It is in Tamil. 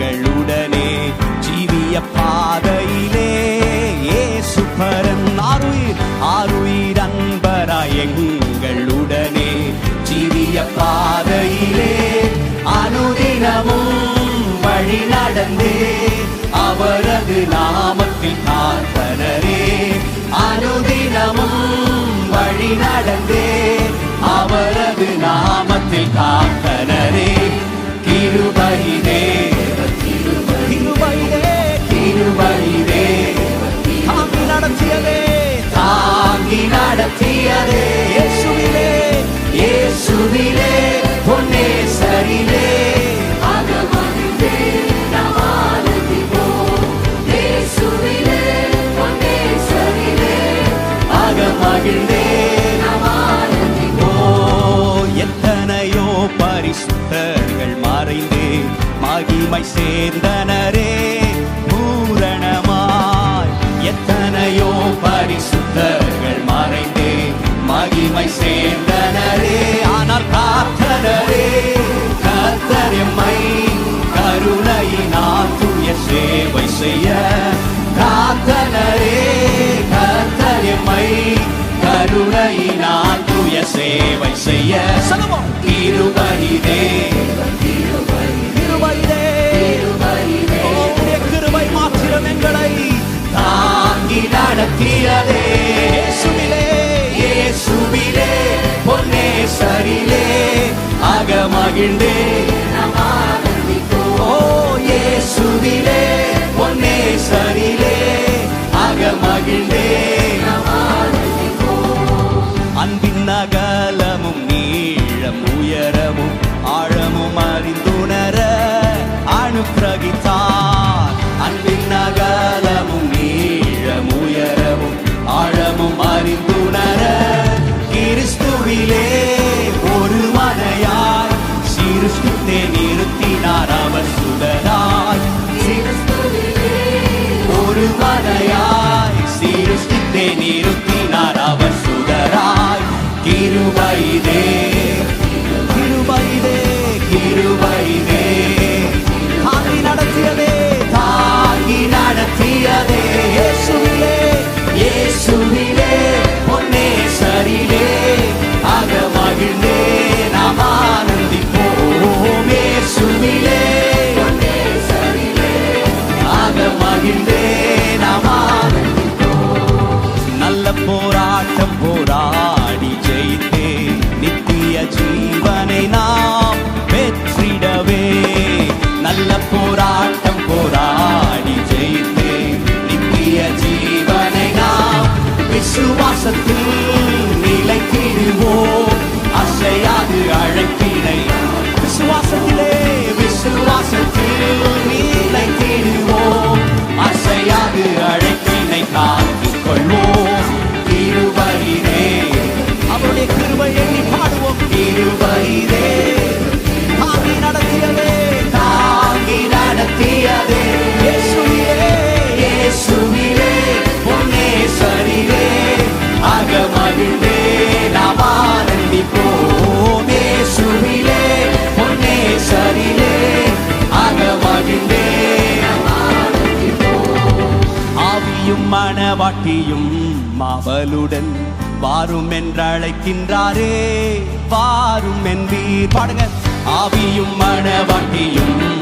எங்களுடனே ஜீவிய பாதையிலே. சுபரன் ஆறுயிர் ஆறுயிர் அன்பரா எங்களுடனே ஜீவிய பாதையிலே. அனுதினமும் வழி நடந்தே அவரது நாமத்தில் பார்ப்பனரே. அனுதினமும் வழி நடந்தே அவரது நாமத்தில் காப்ப நம்மை சேர்ந்தனரே பூரணமாய். எத்தனையோ பரிசுத்தர்கள் மறைந்தே மகிமை சேர்ந்தனரே. மகிழ்ந்தே. ஓ ஏசுவிலே ஒன்னே சரிலே அக மகிழ்ந்தே. அன்பின் அகலமும் நீளம் உயரமும் ஆழமும் அறிந்துணர அனுக்கிரகித்தார் விஷ்ணுத்தே நிறுத்தினார் அவர் சுடராய். ஒரு மலையாய் happy I மணவாட்டியும் மாவலுடன் வாரும் என்றழைக்கின்றாரே வாரும் என்பீர் பாடுங்க ஆவியும் மணவாட்டியும்